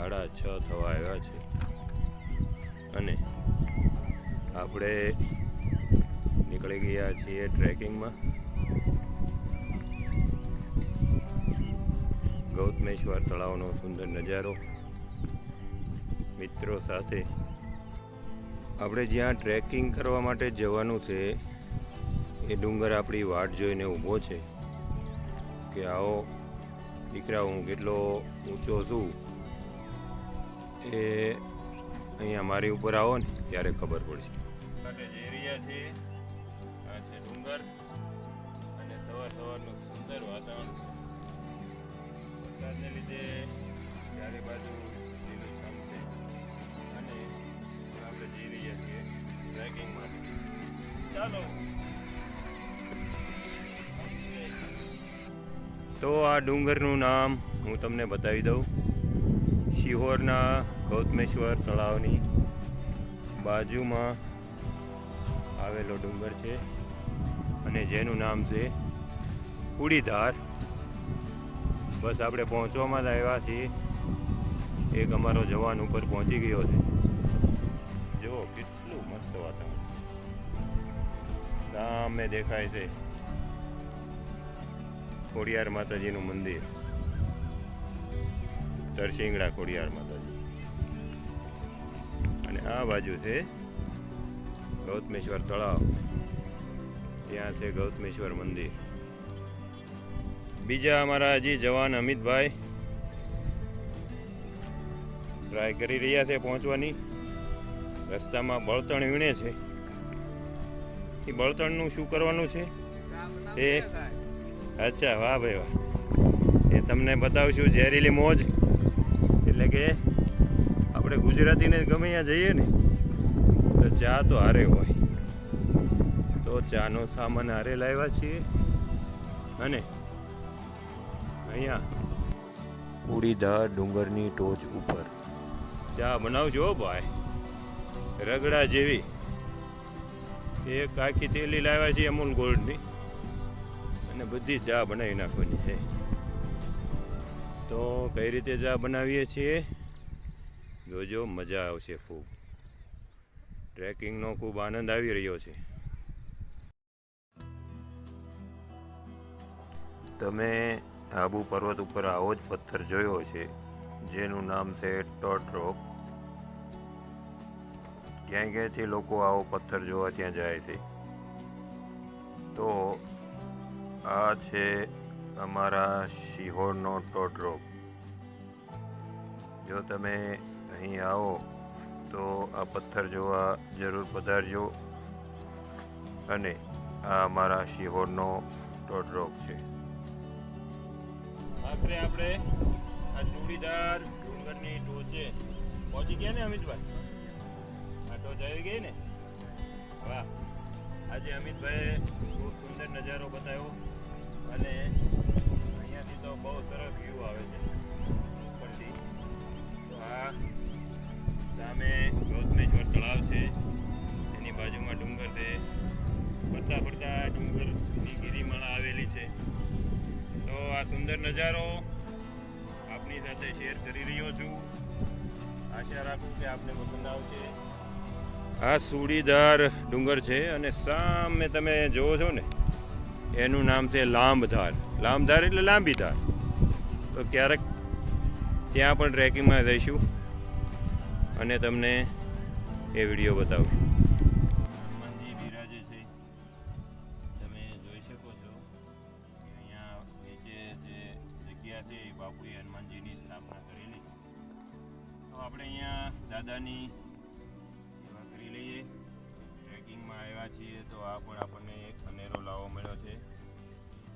આવ્યા છે. અને આપણે નીકળી ગયા છીએ ટ્રેકિંગમાં. ગૌતમેશ્વર તળાવનો સુંદર નજારો. મિત્રો સાથે આપણે જ્યાં ટ્રેકિંગ કરવા માટે જવાનું છે, એ ડુંગર આપણી વાટ જોઈને ઊભો છે. કે આવો દીકરા હું કેટલો ઊંચો છું? એ અહીંયા મારી ઉપર આવો ને ત્યારે ખબર પડશે. માટે જઈ રહ્યા છીએ આ છે ડુંગર અને સવાર સવારનું સુંદર વાતાવરણ છે. વરસાદને લીધે ચારે બાજુ લીલુંછમ છે અને આપણે જઈ રહ્યા છીએ ટ્રેકિંગ માટે ચાલો. તો આ ડુંગરનું નામ હું તમને બતાવી દઉં. શિહોરના ગૌતમેશ્વર તળાવની બાજુમાં આવેલો ડુંગર છે અને જેનું નામ છે ઉડીધાર. બસ આપણે પહોંચવામાં જ આવ્યા છીએ. એક અમારો જવાન ઉપર પહોંચી ગયો છે. જુઓ, કેટલું મસ્ત વાતાવરણ. સામે દેખાય છે ખોડિયાર માતાજીનું મંદિર. તરસિંગડા ખોડિયાર માતાજી. અને આ બાજુ છે ગૌતમેશ્વર તળાવ. ત્યાં છે ગૌતમેશ્વર મંદિર. બીજા અમારા હજી જવાન અમિતભાઈ ટ્રાય કરી રહ્યા છે પહોંચવાની. રસ્તામાં બળતણ વીણે છે. એ બળતણનું શું કરવાનું છે? એ અચ્છા વાહ ભાઈ વાહ. એ તમને બતાવશું ઝેરીલી મોજ. એટલે કે આપણે ગુજરાતીને ગમે ત્યાં જઈએ ને તો ચા તો હારે હોય. તો ચાનો સામાન હારે લાવ્યા છીએ. અને અહીંયા ઉડીધા ડુંગરની ટોચ ઉપર. ચા બનાવજો ભાઈ. રગડા જેવી. એક આખી તેલી લાવ્યા છીએ અમૂલ ગોલ્ડની. અને બધી ચા બનાવી નાખવાની છે. તો કઈ રીતે ચા બનાવીએ છીએ? જોજો, મજા આવશે ખૂબ. ટ્રેકિંગનો ખૂબ આનંદ આવી રહ્યો છે. તમે આબુ પર્વત ઉપર આવો જ પથ્થર જોયો છે, જેનું નામ છે ટોટ રોક. ક્યાંય ક્યાંયથી લોકો આવો પથ્થર જોવા ત્યાં જાય છે. તો આ છે અમારા શિહોરનો ટોટરોક જો તમે અહીં આવો, તો આ પથ્થર જોવા જરૂર પધારજો. અને આ અમારા શિહોરનો ટોટરો છે. આખરે આપણે આ ચૂડીદાર ડુંગરની ટોચે પહોંચી ગયા ને અમિતભાઈ? આ ટોચ આવી ગઈ ને? વાહ. આજે અમિતભાઈએ ખૂબ સુંદર નજારો બતાવ્યો. અને આ સુંદર નજારો આપની સાથે શેર કરી રહ્યો છું. આશા રાખું કે આપને પસંદ આવશે. આ સુડીદાર ડુંગર છે અને સામે તમે જોવો છો ને, એનું નામ છે લાંબધાર. લાંબધાર એટલે લાંબી ધાર. તો ક્યારેક ત્યાં પણ ટ્રેકિંગમાં જઈશું અને તમને એ વીડિયો બતાવું. બાપુએ હનુમાનજીની સ્થાપના કરેલી. તો આપણે અહીંયા દાદાની સેવા કરી લઈએ. ટ્રેકિંગમાં આવ્યા છીએ તો આ પણ આપણને એક અનેરો લાવો મળ્યો છે.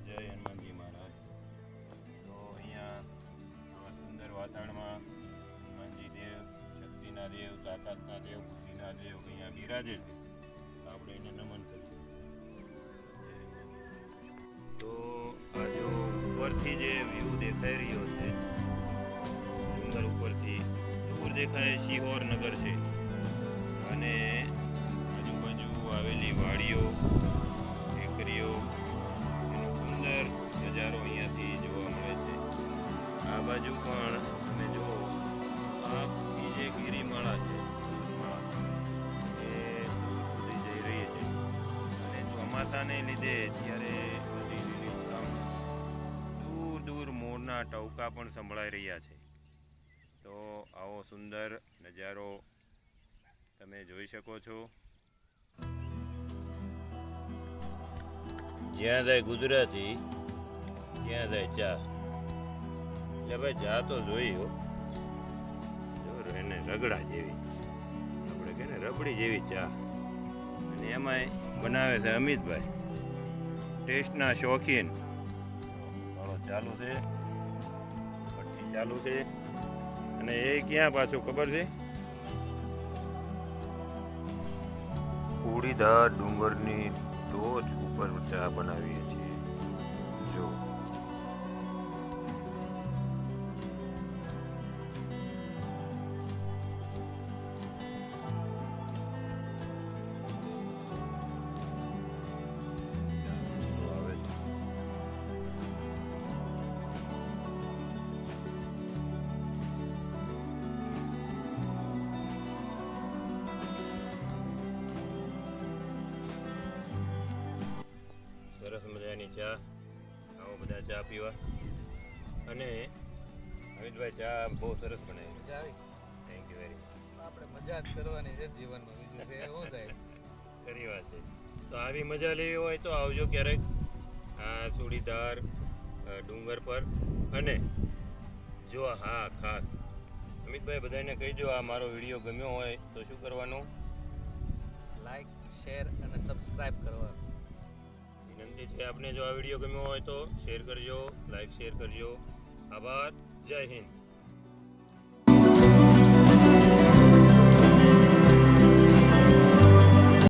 જય હનુમાનજી મહારાજ. તો અહીંયા આવા સુંદર વાતાવરણમાં હનુમાનજી દેવ, શક્તિના દેવ, તાકાતના દેવ, બુદ્ધિના દેવ અહીંયા બિરાજે છે. આપણે એને નમન કરીએ. ઉપરથી જે વ્યૂ દેખાઈ રહ્યો છે ડુંગર ઉપરથી, દૂર દેખાય શિહોર નગર છે. અને આજુબાજુ આવેલી વાડીઓ, ટેકરીઓ, એનો સુંદર નજારો અહીંયાથી જોવા મળે છે. આ બાજુ પણ તમે જો આખી જે ગિરિમાળા છે એ દૂર સુધી જઈ રહી છે. અને ચોમાસાને લીધે જ્યારે દૂર ટહુકા પણ સંભળાઈ રહ્યા છે. તો આવો સુંદર નજારો તમે જોઈ શકો છો. જ્યાં જાય ગુજરાતી, ત્યાં જાય ચા. એટલે ભાઈ ચા તો જોઈ હો. જો એને રગડા જેવી. આપણે કહે ને રબડી જેવી ચા. અને એમાંય બનાવે છે અમિતભાઈ. ટેસ્ટના શોખીન. ચાલુ છે. ચાલુ છે. અને એ ક્યાં પાછું ખબર છે? ઉડીદાર ડુંગરની ટોચ ઉપર ચા બનાવીએ છીએ. જો. ચા આવો બધા ચા પીવા. અને અમિતભાઈ ચા બહુ સરસ બનાવી. મજા આવી. થેન્ક યુ વેરી મચ આપણે મજા જ કરવાની છે જીવનમાં. બીજું છે શું સાહેબ ખરી વાત છે. તો આવી મજા લેવી હોય તો આવજો ક્યારેક. આ સુડીદાર ડુંગર પર. અને જો હા ખાસ. અમિતભાઈ બધાને કહી દો આ મારો વીડિયો ગમ્યો હોય તો શું કરવાનું? લાઈક શેર અને સબસ્ક્રાઇબ કરવાનું. વિનંતી છે, આપને જો આ વીડિયો ગમ્યો હોય તો શેર કરજો લાઈક શેર કરજો. આભાર. જય હિન્દ.